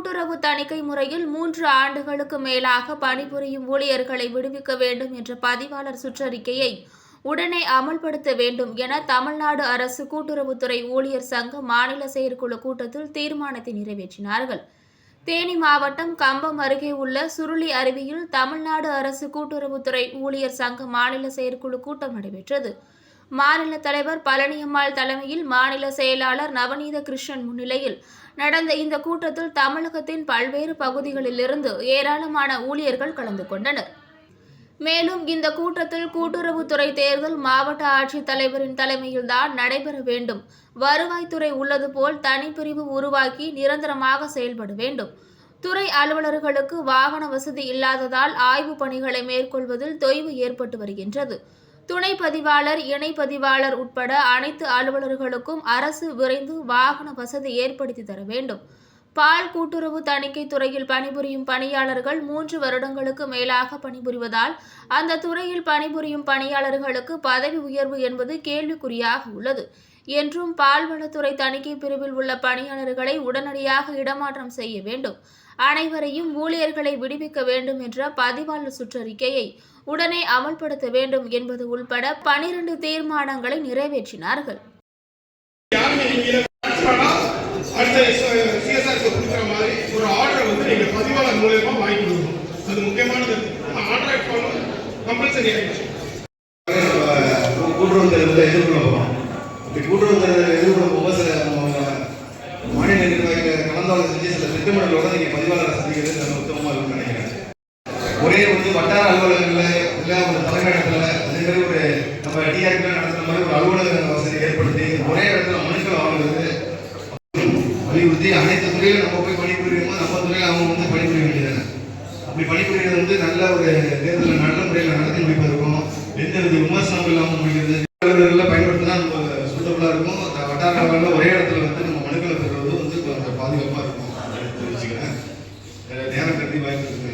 கூட்டுறவு தணிக்கை முறையில் மூன்று ஆண்டுகளுக்கு மேலாக பணிபுரியும் ஊழியர்களை விடுவிக்க வேண்டும் என்ற பதிவாளர் சுற்றறிக்கையை உடனே அமல்படுத்த வேண்டும் என தமிழ்நாடு அரசு கூட்டுறவுத்துறை ஊழியர் சங்க மாநில செயற்குழு கூட்டத்தில் தீர்மானத்தை நிறைவேற்றினார்கள். தேனி மாவட்டம் கம்பம் அருகே உள்ள சுருளி அருவியில் தமிழ்நாடு அரசு கூட்டுறவுத்துறை ஊழியர் சங்க மாநில செயற்குழு கூட்டம் நடைபெற்றது. மாநில தலைவர் பழனியம்மாள் தலைமையில் மாநில செயலாளர் நவநீத கிருஷ்ணன் முன்னிலையில் நடந்த இந்த கூட்டத்தில் தமிழகத்தின் பல்வேறு பகுதிகளிலிருந்து ஏராளமான ஊழியர்கள் கலந்து கொண்டனர். மேலும் இந்த கூட்டத்தில் கூட்டுறவுத்துறை தேர்தல் மாவட்ட ஆட்சித் தலைவரின் தலைமையில்தான் நடைபெற வேண்டும். வருவாய்த்துறை உள்ளது போல் தனிப்பிரிவு உருவாக்கி நிரந்தரமாக செயல்பட வேண்டும். துறை அலுவலர்களுக்கு வாகன வசதி இல்லாததால் ஆய்வுப் பணிகளை மேற்கொள்வதில் தொய்வு ஏற்பட்டு வருகின்றது. துணை பதிவாளர் இணை பதிவாளர் உட்பட அனைத்து அலுவலர்களுக்கும் அரசு விரைந்து வாகன வசதி ஏற்படுத்தி தர வேண்டும். பால் கூட்டுறவு தணிக்கை துறையில் பணிபுரியும் பணியாளர்கள் மூன்று வருடங்களுக்கு மேலாக பணிபுரிவதால் அந்த துறையில் பணிபுரியும் பணியாளர்களுக்கு பதவி உயர்வு என்பது கேள்விக்குறியாக உள்ளது. என்றும் பால்வளத்துறை தணிக்கை பிரிவில் உள்ள பணியாளர்களை உடனடியாக இடமாற்றம் செய்ய வேண்டும். அனைவரையும் ஊழியர்களை விடுவிக்க வேண்டும் என்ற பதிவாளர் சுற்றறிக்கையை உடனே அமல்படுத்த வேண்டும் என்பது உள்பட பனிரெண்டு தீர்மானங்களை நிறைவேற்றினார்கள். அடுத்த சிஎஸ்ஆர் கொடுக்குற மாதிரி ஒரு ஆர்டர் வந்து நீங்க பதிவாளர் மூலயமா வாங்கி கொடுக்கணும். அது முக்கியமானது. ஆர்டர் பண்ணணும் கம்பல்சரி ஆயிடுச்சு. கூட்டுறவு தேர்தலில் எதிர்கொள்ள போகிறோம் இப்படி கூட்டுறவு தேர்தலில் எதிர்கொள்ள போக சில நம்ம மாநில நிர்வாகிக கலந்தாலோசனை செஞ்சு சில திட்டமிடலோட நீங்கள் பதிவாளரை சந்திக்கிறது நம்ம உத்தமமாக இருக்கும்னு நினைக்கிறேன். ஒரே வந்து வட்டார அலுவலகங்களில் இல்லை ஒரு தலைமையிடத்தில் அதே மாதிரி ஒரு நம்ம டிஆர்பியில் நடத்துகிற மாதிரி ஒரு அலுவலக வசதி ஏற்படுத்தி ஒரே இடத்துல மனுக்கள் வாங்குறது வலியுறுத்தி அனைத்து துறையிலும் நம்ம போய் பணிபுரியுமோ நம்ம துறையில் அவங்க வந்து பணிபுரிய வேண்டியது அப்படி பணிபுரியது வந்து நல்ல ஒரு தேர்தலில் நல்ல முறையில் நடத்தி முடிப்பா இருக்கும். எந்த வித விமர்சனமும் இல்லாமல் முடிக்கிறது. அலுவலர்களில் பயன்படுத்தினா நம்ம சூட்டபுளாக இருக்கும். அந்த வட்டார அளவில் ஒரே இடத்துல வந்து நம்ம மனுக்களை பெறுவது வந்து கொஞ்சம் பாதுகாப்பாக இருக்கும். அப்படின்னு தெரிவிச்சுக்கிறேன். நேரம் கருதி வாய்ப்பு